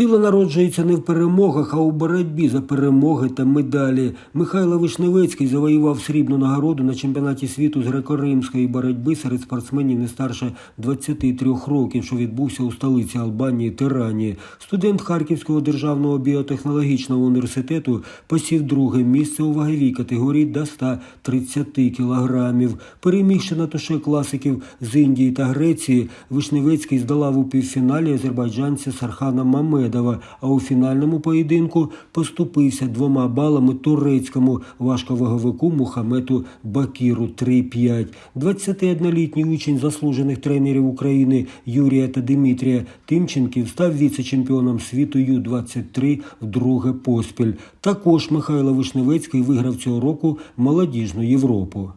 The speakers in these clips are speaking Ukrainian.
Сила народжується не в перемогах, а у боротьбі за перемоги та медалі. Михайло Вишневецький завоював срібну нагороду на чемпіонаті світу з греко-римської боротьби серед спортсменів не старше 23 років, що відбувся у столиці Албанії Тирані. Студент Харківського державного біотехнологічного університету посів друге місце у ваговій категорії до 130 кілограмів. Перемігши на туше класиків з Індії та Греції, Вишневецький здолав у півфіналі азербайджанця Сархана Мамедова, а у фінальному поєдинку поступився двома балами турецькому важковаговику Мухамету Бакіру 3-5. 21-літній учень заслужених тренерів України Юрія та Дмитрія Тимченків став віце-чемпіоном світу Ю-23 вдруге поспіль. Також Михайло Вишневецький виграв цього року молодіжну Європу.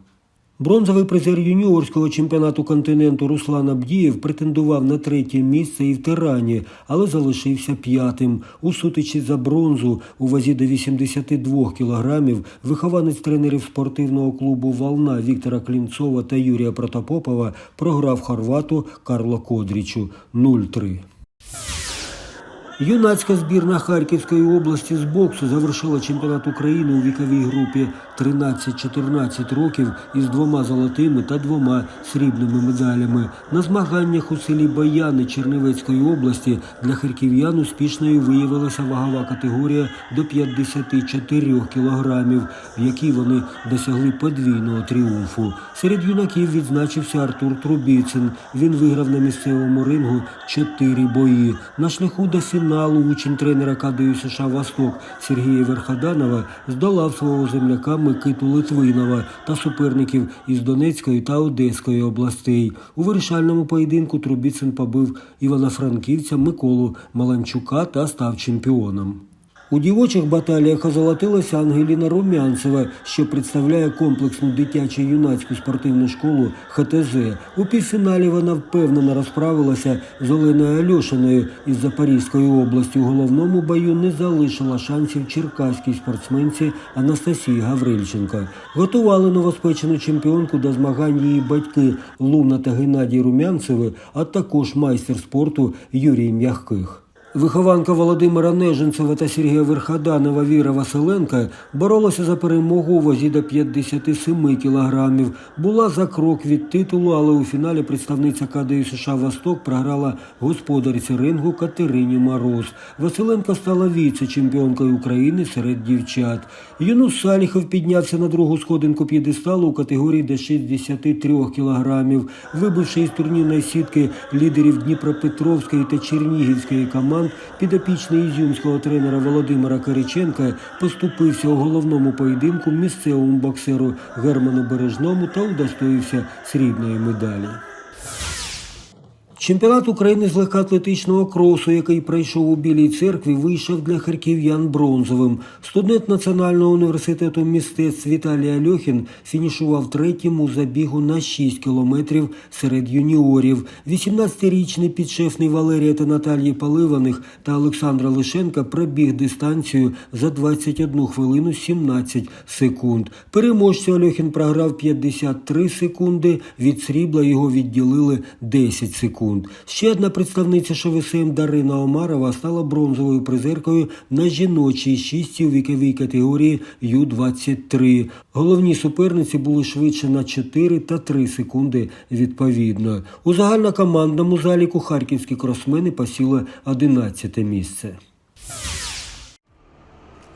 Бронзовий призер юніорського чемпіонату континенту Руслан Абдієв претендував на третє місце і в Тирані, але залишився п'ятим. У сутичі за бронзу у вазі до 82 кілограмів вихованець тренерів спортивного клубу Волна Віктора Клінцова та Юрія Протопопова програв хорвату Карло Кодрічу 0-3. Юнацька збірна Харківської області з боксу завершила чемпіонат України у віковій групі 13-14 років із двома золотими та двома срібними медалями. На змаганнях у селі Баяни Чернівецької області для харків'ян успішною виявилася вагова категорія до 54 кілограмів, в якій вони досягли подвійного тріумфу. Серед юнаків відзначився Артур Трубіцин. Він виграв на місцевому рингу чотири бої. На шляху до фіналу учень тренера КДЮ США Восток Сергія Верходанова здолав свого земляка Микиту Литвинова та суперників із Донецької та Одеської областей. У вирішальному поєдинку Трубіцин побив Івано-Франківця Миколу Маланчука та став чемпіоном. У дівочих баталіях озолотилася Ангеліна Румянцева, що представляє комплексну дитячу юнацьку спортивну школу ХТЗ. У півфіналі вона впевнено розправилася з Оленою Альошиною із Запорізької області. У головному бою не залишила шансів черкаській спортсменці Анастасії Гаврильченко. Готували новоспечену чемпіонку до змагань її батьки Луна та Геннадій Румянцеви, а також майстер спорту Юрій М'яких. Вихованка Володимира Неженцева та Сергія Верходанова Віра Василенка боролася за перемогу у вазі до 57 кілограмів. Була за крок від титулу, але у фіналі представниця КДЮ США Восток програла господарці рингу Катерині Мороз. Василенко стала віце-чемпіонкою України серед дівчат. Юнус Саліхов піднявся на другу сходинку п'єдесталу у категорії до 63 кілограмів, вибивши із турнірної сітки лідерів Дніпропетровської та Чернігівської команд, підопічний ізюмського тренера Володимира Кириченка поступився у головному поєдинку місцевому боксеру Герману Бережному та удостоївся срібної медалі. Чемпіонат України з легкоатлетичного кросу, який пройшов у Білій церкві, вийшов для харків'ян бронзовим. Студент Національного університету мистецтв Віталій Альохін фінішував третім у забігу на 6 кілометрів серед юніорів. 18-річний підшефний Валерія та Наталії Поливаних та Олександра Лишенка пробіг дистанцію за 21 хвилину 17 секунд. Переможцю Альохін програв 53 секунди. Від срібла його відділили 10 секунд. Ще одна представниця ШВСМ Дарина Омарова стала бронзовою призеркою на жіночій шістці у віковій категорії Ю-23. Головні суперниці були швидше на 4 та 3 секунди відповідно. У загальнокомандному заліку харківські кросмени посіли 11 місце.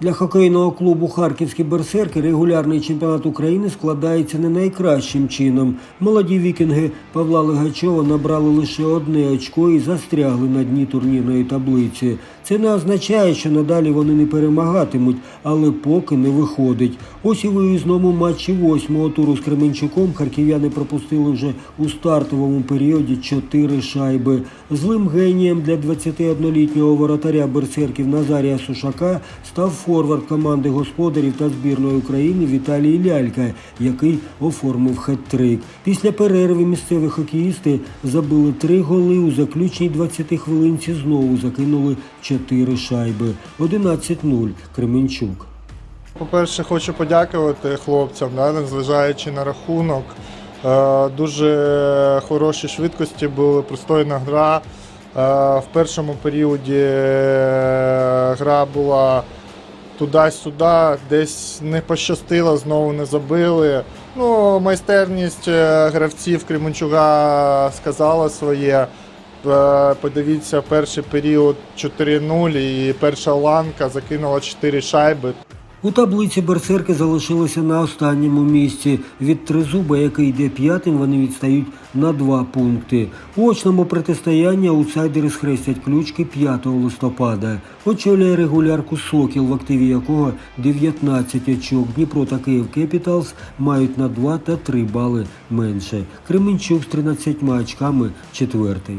Для хокейного клубу Харківські берсерки регулярний чемпіонат України складається не найкращим чином. Молоді вікінги Павла Легачова набрали лише одне очко і застрягли на дні турнірної таблиці. Це не означає, що надалі вони не перемагатимуть, але поки не виходить. Ось і виїзному матчі восьмого туру з Кременчуком харків'яни пропустили вже у стартовому періоді чотири шайби. Злим генієм для 21-літнього воротаря берсерків Назарія Сушака став форвард команди господарів та збірної України Віталій Лялька, який оформив хет-трик. Після перерви місцеві хокеїсти забили три голи. У заключній 20 хвилинці знову закинули чотири шайби. 11-0 Кременчук. По-перше, хочу подякувати хлопцям, да, незважаючи на рахунок. Е, Дуже хороші швидкості були, пристойна гра. В першому періоді е, гра була туди-сюди, десь не пощастило, знову не забили. Ну, майстерність е, гравців Кременчуга сказала своє. Е, Подивіться, перший період 4-0 і перша ланка закинула 4 шайби. У таблиці берсерки залишилися на останньому місці. Від тризуба, який йде п'ятим, вони відстають на два пункти. У очному протистоянні аутсайдери схрестять ключки 5 листопада. Очолює регулярку Сокіл, в активі якого 19 очок. Дніпро та Київ Кепіталс мають на 2 та 3 бали менше. Кременчук з 13 очками четвертий.